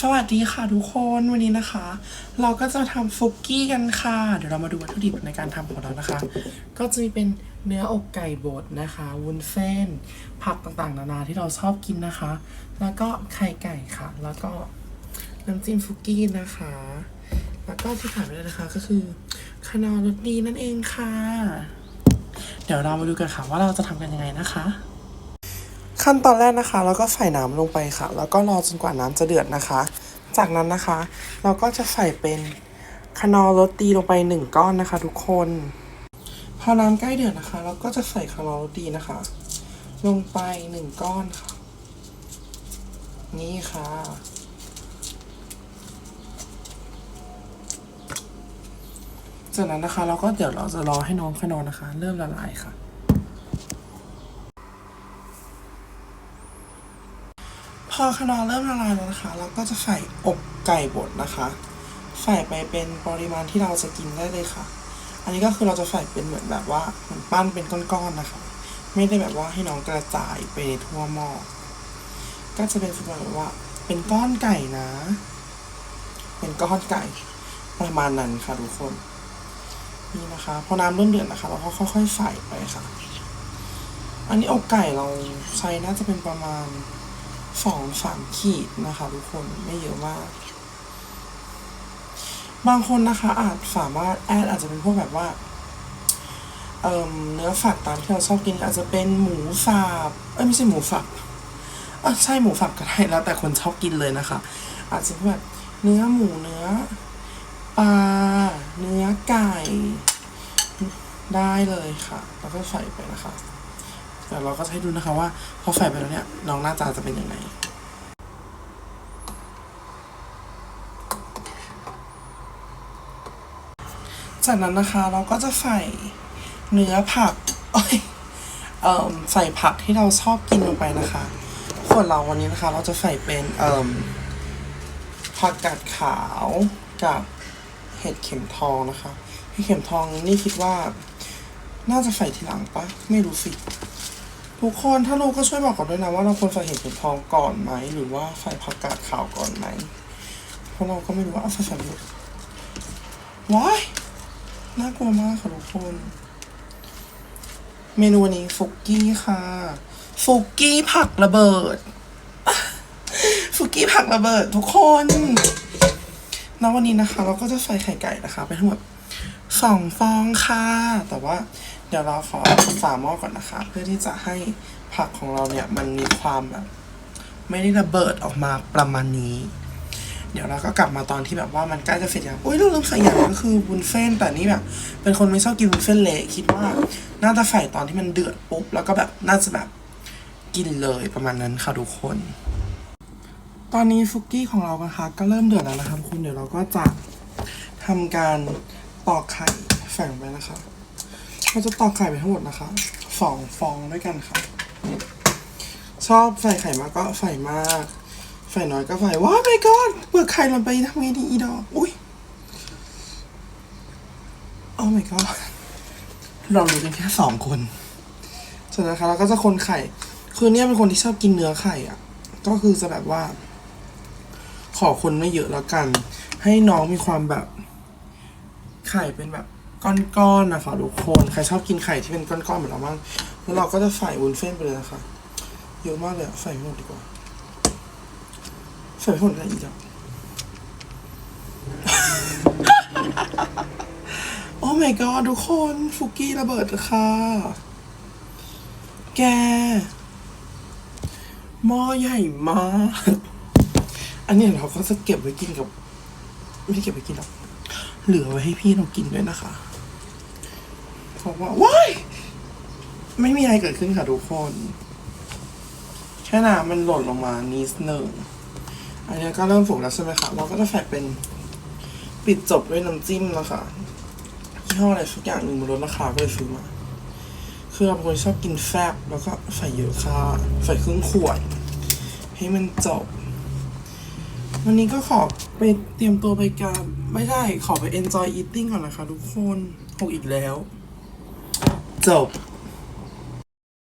สวัสดีค่ะทุกคนวันนี้นะคะ เราก็จะทำฟุกกี้กันค่ะ เดี๋ยวเรามาดูวัตถุดิบในการทำของเรานะคะ ก็จะมีเป็นเนื้ออกไก่บดนะคะ วุ้นเส้น ผักต่างๆ นานาที่เราชอบกินนะคะ แล้วก็ไข่ไก่ค่ะ แล้วก็น้ำจิ้มฟุกกี้นะคะ แล้วก็ที่ขาดไม่ได้นะคะก็คือคานอรสดีนั่นเองค่ะ เดี๋ยวเรามาดูกันค่ะว่าเราจะทำกันยังไงนะคะ ขั้นตอนแรกนะคะ เราก็ใส่น้ำลงไปค่ะ แล้วก็รอจนกว่าน้ำจะเดือดนะคะ จากนั้นนะคะ เราก็จะใส่เป็นคานอร์รสดีลงไปหนึ่งก้อนนะคะ ทุกคน พอน้ำใกล้เดือดนะคะ เราก็จะใส่คานอร์รสดีนะคะ ลงไปหนึ่งก้อนค่ะ นี่ค่ะ จากนั้นนะคะ เราก็เดี๋ยวเราจะรอให้น้องคานอร์นะคะ เริ่มละลายค่ะ พอขนอเริ่มละลายแล้วนะคะ เราก็จะใส่อกไก่บดนะคะ ใส่ไปเป็นปริมาณที่เราจะกินได้เลยค่ะ อันนี้ก็คือเราจะใส่เป็นเหมือนแบบว่าเหมือนปั้นเป็นก้อนๆนะคะ ไม่ได้แบบว่าให้น้องกระจายไปในทั่วหม้อ ก็จะเป็นฟีลแบบว่า เป็นก้อนไก่นะ เป็นก้อนไก่ประมาณนั้นค่ะทุกคนนี่นะคะพอน้ำเริ่มเดือดนะคะ เราก็ค่อยๆใส่ไปค่ะ อันนี้อกไก่เราใช้น่าจะเป็นประมาณ สองสามขีดนะคะทุกคนไม่เยอะมาก บางคนนะคะ อาจสามารถแอดอาจจะเป็นพวกแบบว่าเอ่มเนื้อฝักตามที่เราชอบกินอาจจะเป็นหมูสับเอ้ยไม่ใช่หมูสับเออใช่หมูสับก็ได้แล้ว แต่คนชอบกินเลยนะคะ อาจจะเป็นแบบเนื้อหมูเนื้อปลาเนื้อไก่ได้เลยค่ะ แล้วก็ใส่ไปนะคะ เดี๋ยวเราก็จะให้ดูนะคะว่าพอใส่ไปแล้วเนี่ยน้องหน้าตาจะเป็นยังไงจากนั้นนะคะเราก็จะใส่เนื้อผักเอ้ยเอ่มใส่ผักที่เราชอบกินลงไปนะคะส่วนเราวันนี้นะคะ เราจะใส่เป็นเอ่มผักกาดขาวกับเห็ดเข็มทองนะคะเห็ดเข็มทองนี่คิดว่า น่าจะใส่ทีหลังปะไม่รู้สิ ทุกคนถ้ารู้ก็ช่วยบอกกันด้วยนะว่าเราควรใส่เห็ดเข็มทองก่อนไหม หรือว่าใส่ผักกาดขาวก่อนไหม เพราะเราก็ไม่รู้ว่าเอาใส่ใส่หมดว้ายน่ากลัวมากค่ะทุกคน เมนูวันนี้ฟุกกี้ค่ะฟุกกี้ผักระเบิดฟุกกี้ผักระเบิดทุกคนแล้ววันนี้นะคะ เราก็จะใส่ไข่ไก่นะคะ ไปทั้งหมดสองฟองค่ะ แต่ว่า เดี๋ยวเราขอฝาหม้อก่อนนะคะ เพื่อที่จะให้ผักของเราเนี่ยมันมีความแบบ ไม่ได้ระเบิดออกมาประมาณนี้ เดี๋ยวเราก็กลับมาตอนที่แบบว่ามันใกล้จะเสร็จอย่างอุ้ยเราลืมใส่อย่างก็คือวุ้นเส้นแต่นี่แบบ เป็นคนไม่ชอบกินวุ้นเส้นเละคิดว่าน่าจะใส่ตอนที่มันเดือดปุ๊บแล้วก็แบบน่าจะแบบกินเลยประมาณนั้นค่ะทุกคน ตอนนี้ฟุกกี้ของเรานะคะก็เริ่มเดือดแล้วนะคะทุกคนเดี๋ยวเราก็จะทำการตอกไข่แฝงไปนะคะ เราจะตอกไข่ไปทั้งหมดนะคะสองฟองด้วยกันค่ะ ชอบใส่ไข่มากก็ใส่มาก ใส่น้อยก็ใส่ว้าวไปก่อนเปลือกไข่ลงไปทำไงดีอีดอกอุ้ยโอ้ my god เรารู้กันแค่สองคนส่วนนะคะเราก็จะคนไข่ คือเนี่ยเป็นคนที่ชอบกินเนื้อไข่อะ ก็คือจะแบบว่า ขอคนไม่เยอะแล้วกัน ให้น้องมีความแบบ ไข่เป็นแบบ ก้อนๆนะคะทุกคนใครชอบกินไข่ที่เป็นก้อนๆเหมือนเราบ้างแล้วเราก็จะใส่วุ้นเส้นไปเลยนะคะเยอะมากเลยใส่ไม่หมดดีกว่าใส่ไม่หมดอะไรอีกอะโอ้ my god ทุกคนฟุกี้ระเบิดค่ะ แกหม้อใหญ่มาก อันนี้เราก็จะเก็บไว้กินกับ ไม่ได้เก็บไว้กินหรอกเหลือไว้ให้พี่เรากินด้วยนะคะ เพราะว่าว้ายไม่มีอะไรเกิดขึ้นค่ะทุกคน แค่น้ำมันหล่นลงมานิดหนึ่งอันนี้ก็เริ่มสุกแล้วใช่ไหมคะ เราก็จะใส่เป็นปิดจบด้วยน้ำจิ้มแล้วค่ะยี่ห้ออะไรสักอย่างหนึ่งบนรถราคาก็เลยซื้อมาคือเราเป็นคนชอบกินแฟบแล้วก็ใส่เยอะค่ะ ใส่ครึ่งขวด ให้มันจบ วันนี้ก็ขอไปเตรียมตัวไปการ ไม่ใช่ขอไป enjoy eating ก่อนนะคะทุกคนหกอีกแล้ว จบ